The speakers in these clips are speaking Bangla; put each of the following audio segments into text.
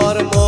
আমার মন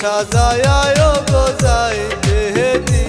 সাজায় গো যায় দেহে